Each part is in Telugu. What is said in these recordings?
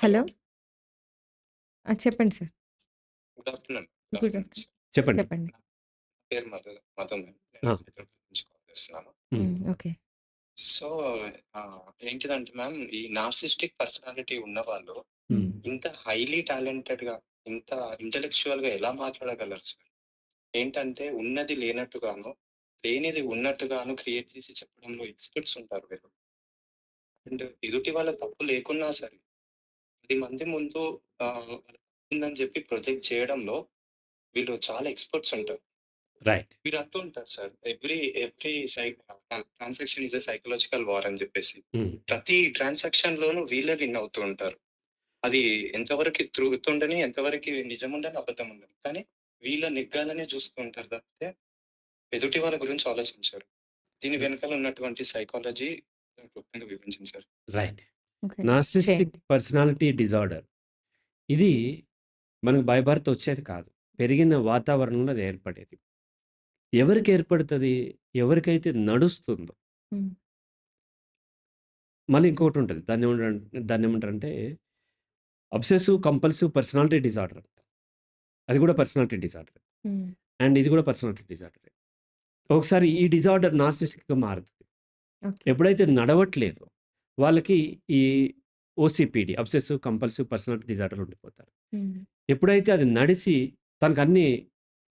హలో. ఆ! చెప్పండి sir. Good afternoon. Good good afternoon. చెప్పండి. చెప్పండి. నా పేరు మధు మధు మ్యామ్. ఆ! నేను హైదరాబాద్ నుంచి కాల్ చేస్తున్నాను. హ్మ్. హ్మ్. ఓకే. సో, ఆహ్, ఏంటిదంటే మ్యామ్ ఈ నార్సిస్టిక్ పర్సనాలిటీ ఉన్నవాళ్ళు. హ్మ్. ఇంత హైలీ టాలెంటెడ్‌గా, ఇంత ఇంటెలెక్చువల్‌గా ఎలా మాట్లాడగలరు సార్? ఏంటంటే ఉన్నది లేనట్టుగాను, లేనిది ఉన్నట్టుగాను క్రియేట్ చేసి చెప్పడంలో ఎక్స్‌పర్ట్స్ ఉంటారు వీళ్ళు. అండ్ ఎదుటి వాళ్ళ తప్పు లేకున్నా సరే, 10 మంది ముందు ఉందని చెప్పి ప్రొజెక్ట్ చేయడంలో వీళ్ళు చాలా ఎక్స్‌పర్ట్స్ ఉంటారు. రైట్. మీరు అంటూ ఉంటారు sir. Every every transaction is a psychological war అని చెప్పేసి. ప్రతి ట్రాన్సాక్షన్‌లోనూ వీళ్ళే విన్ అవుతూ ఉంటారు. అది ఎంతవరకి ట్రూత్ ఉండని, ఎంతవరకి నిజం ఉండని, అబద్ధం ఉండని. కానీ వీళ్ళ నెగ్గాలనే చూస్తూ ఉంటారు తప్పితే, ఎదుటి వాళ్ళ గురించి ఆలోచించరు. దీని వెనకాల ఉన్నటువంటి psychology sir. Right. Narcissistic. Personality disorder. ఇది మనకు బర్త్ వచ్చేది కాదు. పెరిగిన వాతావరణంలో అది ఏర్పడేది. ఎవరికి ఏర్పడుతది? ఎవరికైతే నడుస్తుందో. మళ్ళీ ఇంకోటుంటది. దాన్నేమంటారం దాన్నేమంటారంటే అబ్సెసివ్ కంపల్సివ్ పర్సనాలిటీ డిజార్డర్. అది కూడా పర్సనాలిటీ డిజార్డర్. అండ్ ఇది కూడా పర్సనాలిటీ డిజార్డరే. ఒకసారి ఈ డిజార్డర్ నార్సిస్టిక్‌గా మారుతది. ఎప్పుడైతే నడవట్లేదో వాళ్ళకి ఈ OCPD obsessive compulsive personality disorder ఉండిపోతారు. ఎప్పుడైతే అది నడిచి తనకన్నీ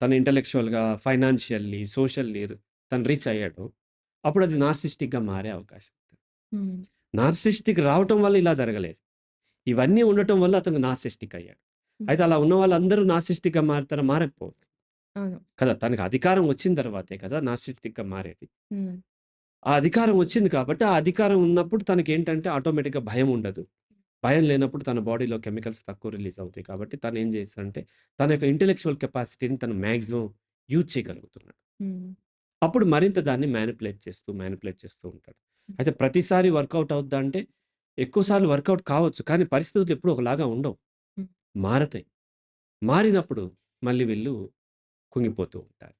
తను ఇంటెలెక్చువల్‌గా, ఫైనాన్షియల్లీ, సోషల్లీ తను రీచ్ అయ్యాడో, అప్పుడు అది నార్సిస్టిక్‌గా మారే అవకాశం ఉంటుంది. నార్సిస్టిక్ రావటం వల్ల ఇలా జరగలేదు. ఇవన్నీ ఉండటం వల్ల అతను నార్సిస్టిక్ అయ్యాడు. అయితే అలా ఉన్న వాళ్ళందరూ నార్సిస్టిక్‌గా మారుతారా? మారకపోవచ్చు. కదా! తనకి అధికారం వచ్చిన తర్వాతే కదా నార్సిస్టిక్‌గా మారేది. ఆ అధికారం వచ్చింది కాబట్టి, ఆ అధికారం ఉన్నప్పుడు తనకేంటంటే ఆటోమేటిక్‌గా భయం ఉండదు. భయం లేనప్పుడు తన బాడీలో కెమికల్స్ తక్కువ రిలీజ్ అవుతాయి కాబట్టి, తనేం చేస్తాడంటే తన యొక్క ఇంటెలెక్చువల్ కెపాసిటీని తను మాక్సిమం యూజ్ చేయగలుగుతున్నాడు. అప్పుడు మరింత దాన్ని మ్యానిపులేట్ చేస్తూ, మ్యానిపులేట్ చేస్తూ ఉంటాడు. అయితే ప్రతిసారి వర్కౌట్ అవుద్దా అంటే, ఎక్కువ సార్లు వర్కౌట్ కావచ్చు. కానీ పరిస్థితులు ఎప్పుడూ ఒకలాగా ఉండవు. మారతాయి. మారినప్పుడు మళ్ళీ వీళ్ళు కుంగిపోతూ ఉంటారు.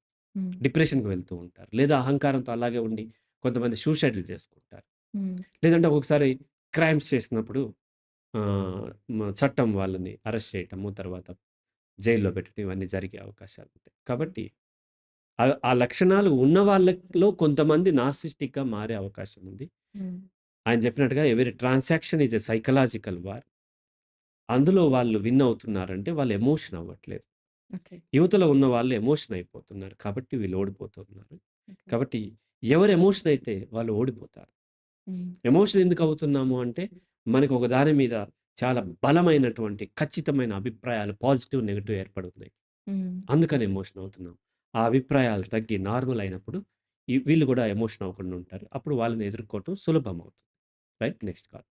డిప్రెషన్‌కి వెళ్తూ ఉంటారు. లేదా అహంకారంతో అలాగే ఉండి కొంతమంది సూసైడ్‌లు చేసుకుంటారు. లేదంటే ఒక్కొక్కసారి క్రైమ్స్ చేసినప్పుడు చట్టం వాళ్ళని అరెస్ట్ చేయటము, తర్వాత జైల్లో పెట్టడం ఇవన్నీ జరిగే అవకాశాలు ఉంటాయి. కాబట్టి ఆ లక్షణాలు ఉన్న వాళ్ళలో కొంతమంది నార్సిస్టిక్‌గా మారే అవకాశం ఉంది. ఆయన చెప్పినట్టుగా every transaction is a psychological war. అందులో వాళ్ళు విన్ అవుతున్నారంటే వాళ్ళు ఎమోషన్ అవ్వట్లేదు. యువతలో ఉన్న వాళ్ళు ఎమోషన్ అయిపోతున్నారు. కాబట్టి వీళ్ళు ఓడిపోతున్నారు. కాబట్టి ఎవరు ఎమోషన్ అయితే వాళ్ళు ఓడిపోతారు. ఎమోషన్ ఎందుకు అవుతున్నాము అంటే, మనకు ఒక దాని మీద చాలా బలమైనటువంటి ఖచ్చితమైన అభిప్రాయాలు పాజిటివ్, నెగెటివ్ ఏర్పడుతున్నాయి. అందుకని ఎమోషన్ అవుతున్నాం. ఆ అభిప్రాయాలు తగ్గి నార్మల్ అయినప్పుడు వీళ్ళు కూడా ఎమోషన్ అవ్వకుండా ఉంటారు. అప్పుడు వాళ్ళని ఎదుర్కోవటం సులభం అవుతుంది. Right next call.